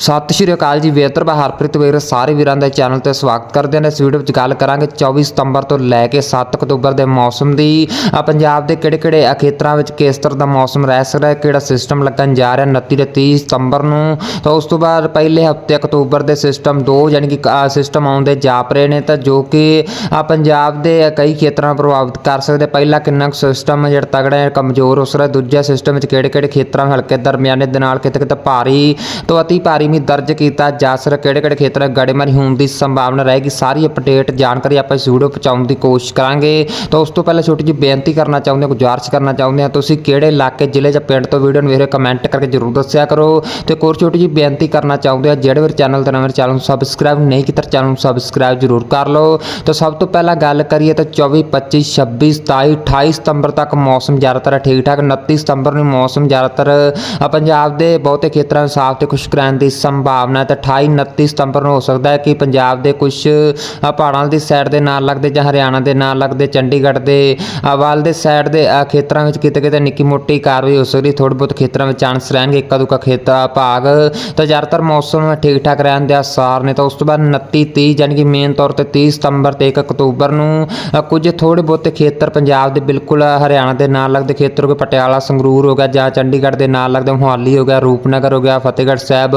ਸਤਿ ਸ਼੍ਰੀ ਅਕਾਲ ਜੀ, ਵੇਤਰ ਬਾ ਹਰਪ੍ਰੀਤ ਵੀਰ, ਸਾਰੇ ਵੀਰਾਂ ਦਾ ਚੈਨਲ ਤੇ ਸਵਾਗਤ ਕਰਦੇ ਹਾਂ। ਇਸ ਵੀਡੀਓ ਵਿੱਚ ਗੱਲ ਕਰਾਂਗੇ 24 ਸਤੰਬਰ ਤੋਂ ਲੈ ਕੇ 7 ਅਕਤੂਬਰ ਦੇ ਮੌਸਮ ਦੀ। ਪੰਜਾਬ ਦੇ ਕਿਹੜੇ-ਕਿਹੜੇ ਖੇਤਰਾਂ ਵਿੱਚ ਕਿਸ ਤਰ੍ਹਾਂ ਦਾ ਮੌਸਮ ਰਹਿ ਸਕਦਾ ਹੈ, ਕਿਹੜਾ ਸਿਸਟਮ ਲੱਗਣ ਜਾ ਰਿਹਾ 29 ਤੇ 30 ਸਤੰਬਰ ਨੂੰ? ਤਾਂ ਉਸ ਤੋਂ ਬਾਅਦ ਪਹਿਲੇ ਹਫ਼ਤੇ ਅਕਤੂਬਰ ਦੇ ਸਿਸਟਮ 2 ਯਾਨੀ ਕਿ ਸਿਸਟਮ ਆਉਂਦੇ ਜਾਪ ਰਹੇ ਨੇ ਤਾਂ ਜੋ ਕਿ ਪੰਜਾਬ ਦੇ ਕਈ ਖੇਤਰਾਂ ਪ੍ਰਭਾਵਿਤ ਕਰ ਸਕਦੇ। ਪਹਿਲਾ ਕਿੰਨਾ ਕੁ ਸਿਸਟਮ ਜਿਹੜਾ ਤਗੜਾ ਹੈ, ਕਮਜ਼ੋਰ ਹੋ ਸਕਦਾ ਦੂਜਾ ਸਿਸਟਮ ਵਿੱਚ ਕਿਹੜੇ-ਕਿਹੜੇ ਖੇਤਰਾਂ ਹਲਕੇ ਦਰਮਿਆਨੇ ਦੇ ਨਾਲ ਕਿਤੇ-ਕਿਤੇ ਭਾਰੀ ਤੋਂ ਅਤੀ ਭਾਰੀ ਮੀਂਹ ਦਰਜ ਕੀਤਾ ਜਾ ਸਕਦਾ ਕਿਹੜੇ-ਕਿਹੜੇ ਖੇਤਰਾਂ ਵਿੱਚ ਗੜੇਮਾਰੀ ਹੋਣ ਦੀ ਸੰਭਾਵਨਾ ਰਹੇਗੀ? ਸਾਰੀ ਅਪਡੇਟ ਜਾਣਕਾਰੀ ਆਪਾਂ ਇਸ ਵੀਡੀਓ ਪਹੁੰਚਾਉਣ ਦੀ ਕੋਸ਼ਿਸ਼ ਕਰਾਂਗੇ। ਤਾਂ ਉਸ ਤੋਂ ਪਹਿਲਾਂ ਛੋਟੀ ਜਿਹੀ ਬੇਨਤੀ ਕਰਨਾ ਚਾਹੁੰਦੇ ਹਾਂ, ਗੁਜ਼ਾਰਿਸ਼ ਕਰਨਾ ਚਾਹੁੰਦੇ ਹਾਂ, ਤੁਸੀਂ ਕਿਹੜੇ ਇਲਾਕੇ, ਜ਼ਿਲ੍ਹੇ ਜਾਂ ਪਿੰਡ ਤੋਂ ਵੀਡੀਓ ਨੂੰ ਵੇਖ ਰਹੇ ਕਮੈਂਟ ਕਰਕੇ ਜਰੂਰ ਦੱਸਿਆ ਕਰੋ। ਤੇ ਹੋਰ ਛੋਟੀ ਜਿਹੀ ਬੇਨਤੀ ਕਰਨਾ ਚਾਹੁੰਦੇ ਆ ਜਿਹੜੇ ਵੀ ਚੈਨਲ ਤੇ ਨਵੇਂ ਚੈਨਲ ਨੂੰ ਸਬਸਕ੍ਰਾਈਬ ਨਹੀਂ ਕੀਤਾ, ਚੈਨਲ ਨੂੰ ਸਬਸਕ੍ਰਾਈਬ ਜਰੂਰ ਕਰ ਲਓ। ਤਾਂ ਸਭ ਤੋਂ ਪਹਿਲਾਂ ਗੱਲ ਕਰੀਏ ਤਾਂ 24 25 26 27 28 ਸਤੰਬਰ ਤੱਕ ਮੌਸਮ ਜ਼ਿਆਦਾਤਰ ਠੀਕ ਠਾਕ 29 ਸਤੰਬਰ ਨੂੰ ਮੌਸਮ ਜ਼ਿਆਦਾਤਰ ਪੰਜਾਬ ਦੇ ਬਹੁਤੇ ਖੇਤਰਾਂ ਵਿੱਚ ਸਾਫ਼ ਤੇ ਖੁਸ਼ਕ ਰਹਿਣ ਦੀ ਸੰਭਾਵਨਾ ਹੈ। ਤੇ 28 29 ਸਤੰਬਰ ਨੂੰ ਹੋ ਸਕਦਾ ਹੈ ਕਿ ਪੰਜਾਬ ਦੇ ਕੁਝ ਪਹਾੜਾਂ ਦੀ ਸਾਈਡ ਦੇ ਨਾਲ ਲੱਗਦੇ ਜਾਂ ਹਰਿਆਣਾ ਦੇ ਨਾਲ ਲੱਗਦੇ ਚੰਡੀਗੜ੍ਹ ਦੇ ਅ, ਦੇ ਸਾਈਡ ਦੇ ਖੇਤਰਾਂ ਵਿੱਚ ਕਿਤੇ ਕਿਤੇ ਨਿੱਕੀ ਮੋਟੀ ਕਾਰਵਾਈ ਹੋ ਸਕਦੀ ਥੋੜ੍ਹੇ ਬਹੁਤ ਖੇਤਰਾਂ ਵਿੱਚ ਚਾਂਸ ਰਹਿਣਗੇ। ਇੱਕਾ ਦੁੱਕਾ ਖੇਤਰ ਭਾਗ। ਤਾਂ ਜ਼ਿਆਦਾਤਰ ਮੌਸਮ ਠੀਕ ਠਾਕ ਰਹਿਣ ਦੇ ਆਸਾਰ ਨੇ। ਤਾਂ ਉਸ ਤੋਂ ਬਾਅਦ 29 30 ਯਾਨੀ ਕਿ ਮੇਨ ਤੌਰ ਤੇ 30 ਸਤੰਬਰ ਤੇ 1 ਅਕਤੂਬਰ ਨੂੰ ਕੁਝ ਥੋੜ੍ਹੇ ਬਹੁਤੇ ਖੇਤਰ ਪੰਜਾਬ ਦੇ ਬਿਲਕੁਲ ਹਰਿਆਣਾ ਦੇ ਨਾਲ ਲੱਗਦੇ ਖੇਤਰ ਹੋ ਗਏ। ਪਟਿਆਲਾ ਸੰਗਰੂਰ ਹੋ ਗਿਆ ਜਾਂ ਚੰਡੀਗੜ੍ਹ ਦੇ ਨਾਲ ਲੱਗਦੇ ਮੋਹਾਲੀ ਹੋ ਗਿਆ ਰੂਪਨਗਰ ਹੋ ਗਿਆ ਫਤਿਹਗੜ੍ਹ ਸਾਹਿਬ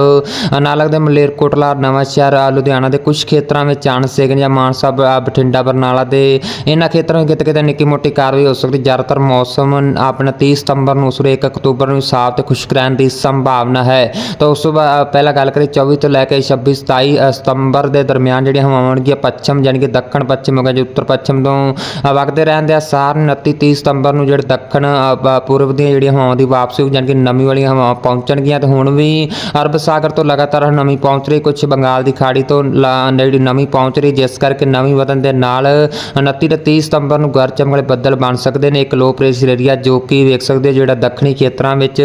ਨਾਲ ਲੱਗਦੇ ਮਲੇਰਕੋਟਲਾ ਨਵਾਂਸ਼ਹਿਰ ਲੁਧਿਆਣਾ ਦੇ ਕੁਝ ਖੇਤਰਾਂ ਵਿੱਚ ਚਾਂਸ ਹੈਗੇ ਜਾਂ ਮਾਨਸਾ ਬਠਿੰਡਾ ਬਰਨਾਲਾ ਦੇ ਇਹਨਾਂ ਖੇਤਰਾਂ ਵਿੱਚ ਕਿਤੇ ਕਿਤੇ ਨਿੱਕੀ ਮੋਟੀ ਕਾਰਵਾਈ ਹੋ ਸਕਦੀ। ਜ਼ਿਆਦਾਤਰ ਮੌਸਮ ਆਪਣਾ 30 ਸਤੰਬਰ ਨੂੰ ਸੂਰੇ 1 ਅਕਤੂਬਰ ਨੂੰ ਸਾਫ਼ ਤੇ ਖੁਸ਼ਕ ਰਹਿਣ ਦੀ ਸੰਭਾਵਨਾ ਹੈ। ਤਾਂ ਉਸ ਤੋਂ ਬਾਅਦ ਪਹਿਲਾਂ ਗੱਲ ਕਰੀਏ 24 ਤੋਂ ਲੈ ਕੇ 26 27 ਸਤੰਬਰ ਦੇ ਦਰਮਿਆਨ ਜਿਹੜੀਆਂ ਹਵਾਵਾਂ ਹੋਣਗੀਆਂ ਪੱਛਮ ਯਾਨੀ ਕਿ ਦੱਖਣ ਪੱਛਮ ਹੋ ਗਿਆ ਜੋ ਉੱਤਰ ਪੱਛਮ ਤੋਂ ਅ, ਵਗਦੇ ਰਹਿਣ ਦੇ ਆਸਾਰ 29 30 ਸਤੰਬਰ ਨੂੰ ਜਿਹੜੇ ਦੱਖਣ ਪੂਰਬ ਦੀਆਂ ਜਿਹੜੀਆਂ ਹਵਾਵਾਂ ਦੀ ਵਾਪਸੀ ਯਾਨੀ ਕਿ ਨਮੀ ਵਾਲੀਆਂ ਹਵਾਵਾਂ ਪਹੁੰਚਣਗੀਆਂ। ਤੇ ਹੁਣ ਵੀ ਅਰਬ ਸਾਗਰ ਤੋਂ ਲਗਾਤਾਰ ਨਮੀ ਪਹੁੰਚ ਰਹੀ। ਕੁਝ ਬੰਗਾਲ ਦੀ ਖਾੜੀ ਤੋਂ ਲਾ- ਜਿਹੜੀ ਨਮੀ ਪਹੁੰਚ ਰਹੀ, ਜਿਸ ਕਰਕੇ ਨਮੀ ਵਧਣ ਦੇ ਨਾਲ 29 ਤੇ 30 ਸਤੰਬਰ ਨੂੰ ਗਰਜ ਚਮਕ ਵਾਲੇ ਬੱਦਲ ਬਣ ਸਕਦੇ ਨੇ। ਇੱਕ ਲੋ ਪ੍ਰੈਸ਼ਰ ਏਰੀਆ ਜੋ ਕਿ ਵੇਖ ਸਕਦੇ ਹੋ, ਜਿਹੜਾ ਦੱਖਣੀ ਖੇਤਰਾਂ ਵਿੱਚ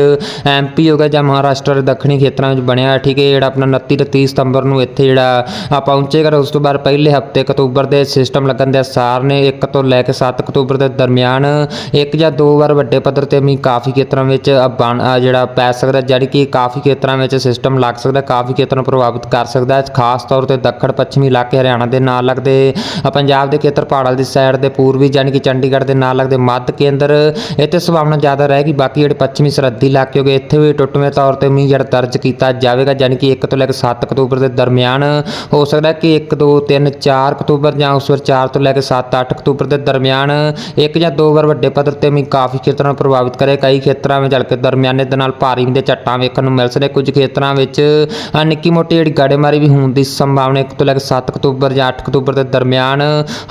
ਐਮਪੀ ਹੋ ਗਿਆ ਜਾਂ ਮਹਾਰਾਸ਼ਟਰ ਦੇ ਦੱਖਣੀ ਖੇਤਰਾਂ ਵਿੱਚ ਬਣਿਆ ਠੀਕ ਹੈ, ਜਿਹੜਾ ਆਪਣਾ 29 ਤੇ 30 ਸਤੰਬਰ ਨੂੰ ਇੱਥੇ ਜਿਹੜਾ ਪਹੁੰਚੇਗਾ, ਉਸ ਤੋਂ ਬਾਅਦ ਪਹਿਲੇ ਹਫ਼ਤੇ ਅਕਤੂਬਰ ਦੇ ਸਿਸਟਮ ਲੱਗਣ ਦੇ ਅਸਾਰ ਨੇ। 1 ਤੋਂ ਲੈ ਕੇ 7 ਅਕਤੂਬਰ ਦੇ ਦਰਮਿਆਨ ਇੱਕ ਜਾਂ ਦੋ ਵਾਰ ਵੱਡੇ ਪੱਧਰ ਤੇ ਮੀਂਹ ਕਾਫੀ ਖੇਤਰਾਂ ਵਿੱਚ ਬਣ ਜਿਹੜਾ ਪੈ ਸਕਦਾ ਜਿਹੜੀ ਕਿ ਕਾਫੀ ਖੇਤਰਾਂ ਵਿੱਚ ਸਿਸਟਮ ਲੱਗ ਸਕਦਾ, ਕਾਫੀ ਖੇਤਰਾਂ ਨੂੰ ਪ੍ਰਭਾਵਿਤ ਕਰ ਸਕਦਾ ਹੈ। ਖਾਸ ਤੌਰ ਤੇ ਦੱਖਣ, ਪੱਛਮੀ ਇਲਾਕੇ ਹਰਿਆਣਾ ਦੇ ਨਾਲ ਲੱਗਦੇ ਪੰਜਾਬ ਦੇ ਖੇਤਰ ਪਹਾੜਾਂ ਦੀ ਸਾਈਡ ਦੇ ਪੂਰਬੀ ਯਾਨੀ ਕਿ ਚੰਡੀਗੜ੍ਹ ਦੇ ਨਾਲ ਲੱਗਦੇ ਮੱਧ ਕੇਂਦਰ, ਇੱਥੇ ਸੰਭਾਵਨਾ ਜ਼ਿਆਦਾ ਰਹੇਗੀ। ਬਾਕੀ ਜਿਹੜੇ ਪੱਛਮੀ ਸਰਹੱਦੀ ਇਲਾਕੇ ਹੋਗੇ, ਇੱਥੇ ਵੀ ਟੁੱਟਵੇਂ ਤੌਰ ਤੇ ਮੀਂਹ ਜਿਹੜਾ ਦਰਜ ਕੀਤਾ ਜਾਵੇਗਾ ਯਾਨੀ ਕਿ 1 ਤੋਂ ਲੈ ਕੇ 7 ਅਕਤੂਬਰ ਦੇ ਦਰਮਿਆਨ ਹੋ ਸਕਦਾ ਕਿ 1 2 3 4 ਅਕਤੂਬਰ ਜਾਂ ਉਸ ਵਾਰ 4 ਤੋਂ ਲੈ ਕੇ 7 8 ਅਕਤੂਬਰ ਦੇ ਦਰਮਿਆਨ ਇੱਕ ਜਾਂ ਦੋ ਵਾਰ ਵੱਡੇ ਪੱਧਰ ਤੇ ਮੀਂਹ ਕਾਫੀ ਖੇਤਰਾਂ ਨੂੰ ਪ੍ਰਭਾਵਿਤ ਕਰੇ। ਕਈ ਖੇਤਰਾਂ ਵਿੱਚ ਹਲਕੇ ਦਰਮਿਆਨੇ ਦੇ ਨਾਲ ਭਾਰੀ ਮੀਂਹ ਦੇ ਝੱਟਾਂ ਵੇਖਣ ਨੂੰ ਮਿਲ ਸਕਦੇ। ਕੁਝ ਖੇਤਰਾਂ ਵਿੱਚ ਨਿੱਕੀ ਮੋਟੀ ਜਿਹੜੀ ਗੜੇਮਾਰੀ ਵੀ ਹੋਣ ਦੀ ਸੰਭਾਵਨਾ 1 ਤੋਂ ਲੈ ਕੇ 7 ਅਕਤੂਬਰ ਜਾਂ 8 ਅਕਤੂਬਰ ਦੇ ਦਰਮਿਆਨ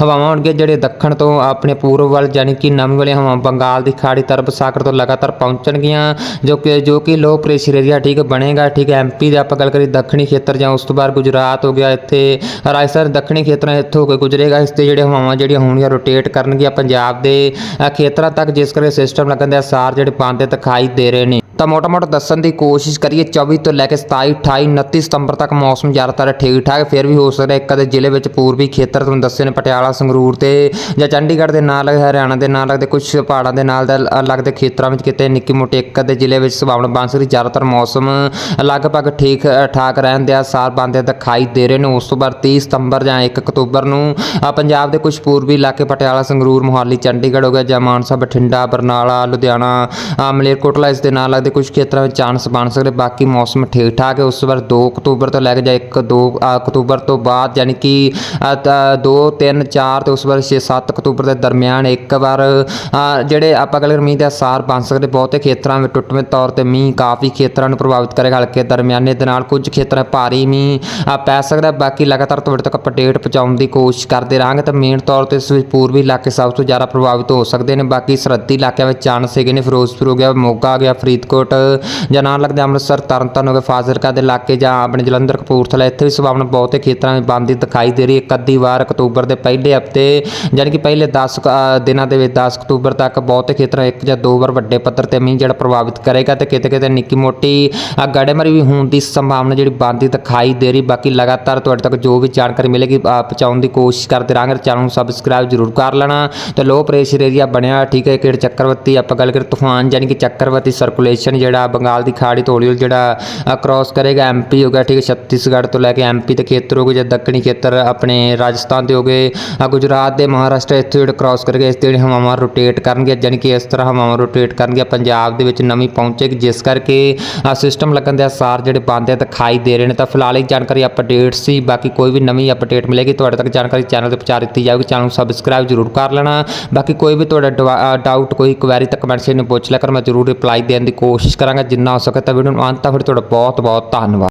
ਹਵਾਵਾਂ ਹੋਣਗੀਆਂ ਜਿਹੜੇ ਦੱਖਣ ਤੋਂ ਆਪਣੇ ਪੂਰਬ ਵੱਲ ਯਾਨੀ ਕਿ ਨਵੀਂ ਵਾਲੀਆਂ ਹਵਾਵਾਂ ਬੰਗਾਲ ਦੀ ਖਾੜੀ ਤਰਫ ਸਾਗਰ ਤੋਂ ਲਗਾਤਾਰ ਪਹੁੰਚਣਗੀਆਂ, ਜੋ ਕਿ ਜੋ ਕਿ ਲੋ ਪ੍ਰੈਸ਼ਰ ਏਰੀਆ ਠੀਕ ਬਣੇਗਾ, ਠੀਕ ਹੈ ਐਮਪੀ ਦੇ ਆਪਾਂ ਗੱਲ ਕਰੀ ਦੱਖਣੀ ਖੇਤਰ ਜਾਂ ਉਸ ਤੋਂ ਬਾਅਦ ਗੁਜਰਾਤ ਹੋ ਗਿਆ, ਇੱਥੇ ਰਾਜਸਥਾਨ ਦੱਖਣੀ ਖੇਤਰਾਂ ਇੱਥੋਂ ਹੋ ਕੇ ਗੁਜਰੇਗਾ, ਇਸ ਤੇ ਜਿਹੜੇ ਹਵਾਵਾਂ ਜਿਹੜੀਆਂ ਹੋਣਗੀਆਂ ਰੋਟੇਟ ਕਰਨਗੀਆਂ ਪੰਜਾਬ ਦੇ ਖੇਤਰਾਂ ਤੱਕ, ਜਿਸ ਕਰਕੇ ਸਿਸਟਮ ਲੱਗਣ ਦੇ ਅਸਾਰ ਜਿਹੜੇ ਪਾਉਂਦੇ, ਦਿਖਾਈ ਦੇ ਰਹੇ ਨੇ। ਤਾਂ ਮੋਟਾ-ਮੋਟਾ ਦੱਸਣ ਦੀ ਕੋਸ਼ਿਸ਼ ਕਰੀਏ 24 ਤੋਂ ਲੈ ਕੇ 27 28 29 ਸਤੰਬਰ ਤੱਕ ਮੌਸਮ ਜ਼ਿਆਦਾਤਰ ਠੀਕ ਠਾਕ ਫਿਰ ਵੀ ਹੋ ਸਕਦਾ ਇੱਕ ਅਦੇ ਜ਼ਿਲ੍ਹੇ ਵਿੱਚ ਪੂਰਬੀ ਖੇਤਰ ਤੁਹਾਨੂੰ ਦੱਸੇ ਨੇ, ਪਟਿਆਲਾ, ਸੰਗਰੂਰ ਤੇ ਜਾਂ ਚੰਡੀਗੜ੍ਹ ਦੇ ਨਾਲ ਹਰਿਆਣਾ ਦੇ ਨਾਲ ਲੱਗਦੇ ਕੁਝ ਪਹਾੜਾਂ ਦੇ ਨਾਲ ਦੇ ਲ- ਲੱਗਦੇ ਖੇਤਰਾਂ ਵਿੱਚ ਕਿਤੇ ਨਿੱਕੀ ਮੋਟੀ ਇੱਕ ਅਦੇ ਜ਼ਿਲ੍ਹੇ ਵਿੱਚ ਸੰਭਾਵਨਾ ਬਣ ਸਕਦੀ, ਜ਼ਿਆਦਾਤਰ ਮੌਸਮ ਲਗਭਗ ਠੀਕ ਠਾਕ ਰਹਿਣ ਦੇ ਆਸਾਰ ਬਣਦੇ ਦਿਖਾਈ ਦੇ ਰਹੇ ਨੇ, ਉਸ ਤੋਂ ਬਾਅਦ 30 ਸਤੰਬਰ ਜਾਂ 1 ਅਕਤੂਬਰ ਨੂੰ ਪੰਜਾਬ ਦੇ ਕੁਝ ਪੂਰਬੀ ਇਲਾਕੇ, ਪਟਿਆਲਾ, ਸੰਗਰੂਰ, ਮੋਹਾਲੀ, ਚੰਡੀਗੜ੍ਹ ਹੋ ਗਿਆ ਜਾਂ ਮਾਨਸਾ, ਬਠਿੰਡਾ, ਬਰਨਾਲਾ, ਲੁਧਿਆਣਾ ਮਲੇਰਕੋਟਲਾ, ਇਸ ਦੇ ਨਾਲ ਲੱਗਦੇ ਕੁਝ ਖੇਤਰਾਂ ਵਿੱਚ ਚਾਂਸ ਬਣ ਸਕਦੇ, ਬਾਕੀ ਮੌਸਮ ਠੀਕ ਠਾਕ ਹੈ। ਉਸ ਤੋਂ ਬਾਅਦ 2 ਅਕਤੂਬਰ ਤੋਂ ਲੈ ਕੇ ਜਾਂ 1 2 ਅਕਤੂਬਰ ਤੋਂ ਬਾਅਦ ਯਾਨੀ ਕਿ 2 3 4 ਤੇ ਉਸ ਤੋਂ ਬਾਅਦ 6 7 ਅਕਤੂਬਰ ਦੇ ਦਰਮਿਆਨ ਇੱਕ ਵਾਰ ਜਿਹੜੇ ਆਪਾਂ ਗੱਲ ਮੀਂਹ ਦੇ ਸਾਰ ਬਣ ਸਕਦੇ, ਬਹੁਤੇ ਖੇਤਰਾਂ ਵਿੱਚ ਟੁੱਟਵੇਂ ਤੌਰ ਤੇ ਮੀਂਹ ਕਾਫੀ ਖੇਤਰਾਂ ਨੂੰ ਪ੍ਰਭਾਵਿਤ ਕਰੇਗਾ। ਹਲਕੇ ਦਰਮਿਆਨੇ ਦੇ ਨਾਲ ਕੁਝ ਖੇਤਰਾਂ ਭਾਰੀ ਮੀਂਹ ਪੈ ਸਕਦਾ ਬਾਕੀ ਲਗਾਤਾਰ ਤੁਹਾਡੇ ਤੱਕ ਅਪਡੇਟ ਪਹੁੰਚਾਉਣ ਦੀ ਕੋਸ਼ਿਸ਼ ਕਰਦੇ ਰਹਾਂਗੇ ਤਾਂ ਮੇਨ ਤੌਰ ਤੇ ਇਸ ਵਿੱਚ ਪੂਰਬੀ ਇਲਾਕੇ ਸਭ ਤੋਂ ਜ਼ਿਆਦਾ ਪ੍ਰਭਾਵਿਤ ਹੋ ਸਕਦੇ ਨੇ। ਬਾਕੀ ਸਰਹੱਦੀ ਇਲਾਕਿਆਂ ਵਿੱਚ ਚਾਂਸ ਹੈਗੇ ਨੇ। ਫਿਰੋਜ਼ਪੁਰ ਹੋ ਗਿਆ, ਮੋਗਾ ਹੋ ਗਿਆ, ਫਰੀਦਕੋਟ ਜਾਂ ਨਾਲ ਲੱਗਦੇ ਅੰਮ੍ਰਿਤਸਰ ਤਰਨਤਾਰਨ ਹੋ ਗਿਆ ਫਾਜ਼ਿਲਕਾ ਦੇ ਇਲਾਕੇ ਜਾਂ ਆਪਣੇ ਜਲੰਧਰ, ਕਪੂਰਥਲਾ, ਇੱਥੇ ਵੀ ਸੰਭਾਵਨਾ ਬਹੁਤੇ ਖੇਤਰਾਂ ਵਿੱਚ ਬੰਦੀ ਦਿਖਾਈ ਦੇ ਰਹੀ ਹੈ। ਇੱਕ ਅੱਧੀ ਵਾਰ ਅਕਤੂਬਰ ਦੇ ਪਹਿਲੇ ਹਫ਼ਤੇ ਯਾਨੀ ਕਿ ਪਹਿਲੇ 10 ਦਿਨਾਂ ਦੇ ਵਿੱਚ 10 ਅਕਤੂਬਰ ਤੱਕ ਬਹੁਤੇ ਖੇਤਰਾਂ ਇੱਕ ਜਾਂ ਦੋ ਵਾਰ ਵੱਡੇ ਪੱਧਰ ਤੇ ਮੀਂਹ ਜਿਹੜਾ ਪ੍ਰਭਾਵਿਤ ਕਰੇਗਾ ਤੇ ਕਿਤੇ ਕਿਤੇ ਨਿੱਕੀ ਮੋਟੀ ਗੜੇਮਾਰੀ ਵੀ ਹੋਣ ਦੀ ਸੰਭਾਵਨਾ ਜਿਹੜੀ ਬੰਦੀ ਦਿਖਾਈ ਦੇ ਰਹੀ। ਬਾਕੀ ਲਗਾਤਾਰ ਤੁਹਾਡੇ ਤੱਕ ਜੋ ਵੀ ਜਾਣਕਾਰੀ ਮਿਲੇਗੀ ਪਹੁੰਚਾਉਣ ਦੀ ਕੋਸ਼ਿਸ਼ ਕਰਦੇ ਰਹਾਂਗੇ ਚੈਨਲ ਨੂੰ ਸਬਸਕ੍ਰਾਈਬ ਜ਼ਰੂਰ ਕਰ ਲੈਣਾ। ਤੇ ਲੋ ਪ੍ਰੈਸ਼ਰ ਏਰੀਆ ਬਣਿਆ, ਠੀਕ ਹੈ ਕਿਹੜੇ ਚੱਕਰਵਰਤੀ ਆਪਾਂ ਗੱਲ ਕਰੀਏ, ਤੂਫਾਨ ਯਾਨੀ ਕਿ ਚੱਕਰਵਰਤੀ ਸਰਕੂਲੇਸ਼ਨ ਜਿਹੜਾ ਬੰਗਾਲ ਦੀ ਖਾੜੀ ਤੋਂ ਹੌਲੀ ਹੌਲੀ ਜਿਹੜਾ ਕ੍ਰਾਸ ਕਰੇਗਾ ਐਮਪੀ ਹੋ ਗਿਆ, ਠੀਕ ਹੈ, ਛੱਤੀਸਗੜ੍ਹ ਤੋਂ ਲੈ ਕੇ ਐਮਪੀ ਦੇ ਖੇਤਰ ਹੋ ਗਏ, ਜਾਂ ਦੱਖਣੀ ਖੇਤਰ ਆਪਣੇ ਰਾਜਸਥਾਨ ਦੇ ਹੋ ਗਏ ਗੁਜਰਾਤ ਦੇ ਮਹਾਰਾਸ਼ਟਰ ਇੱਥੇ ਜਿਹੜੇ ਕ੍ਰਾਸ ਕਰੇਗਾ, ਇਸ ਤੇ ਜਿਹੜੀ ਹਵਾਵਾਂ ਰੋਟੇਟ ਕਰਨਗੇ, ਜਾਣੀ ਕਿ ਇਸ ਤਰ੍ਹਾਂ ਹਵਾਵਾਂ ਰੋਟੇਟ ਕਰਨਗੇ ਪੰਜਾਬ ਦੇ ਵਿੱਚ ਨਵੀਂ ਪਹੁੰਚੇਗੀ, ਜਿਸ ਕਰਕੇ ਸਿਸਟਮ ਲੱਗਣ ਦੇ ਅਸਾਰ ਜਿਹੜੇ ਬਣਦੇ ਆ, ਦਿਖਾਈ ਦੇ ਰਹੇ ਨੇ। ਤਾਂ ਫਿਲਹਾਲ ਇਹ ਜਾਣਕਾਰੀ ਅਪਡੇਟ ਸੀ, ਬਾਕੀ ਕੋਈ ਵੀ ਨਵੀਂ ਅਪਡੇਟ ਮਿਲੇਗੀ, ਤੁਹਾਡੇ ਤੱਕ ਜਾਣਕਾਰੀ ਚੈਨਲ ਤੇ ਪਹੁੰਚਾ ਦਿੱਤੀ ਜਾਵੇਗੀ ਚੈਨਲ ਨੂੰ ਸਬਸਕ੍ਰਾਈਬ ਜ਼ਰੂਰ ਕਰ ਲੈਣਾ। ਬਾਕੀ ਕੋਈ ਵੀ ਤੁਹਾਡਾ ਡਾਊਟ ਕੋਈ ਕੁਐਰੀ ਤਾਂ ਕਮੈਂਟ ਸੈਕਸ਼ਨ ਵਿੱਚ ਪੁੱਛ ਲਿਆ ਕਰ, ਮੈਂ ਜ਼ਰੂਰ ਰਿਪਲਾਈ ਦੇਣ ਦੀ ਕੋਸ਼ਿਸ਼ ਕਰਾਂਗਾ, ਜਿੰਨਾ ਹੋ ਸਕੇ ਤਾਂ ਵੀਡੀਓ ਨੂੰ ਅੰਤ ਤੱਕ ਫਿਰ ਤੁਹਾਡਾ ਬਹੁਤ ਬਹੁਤ ਧੰਨਵਾਦ।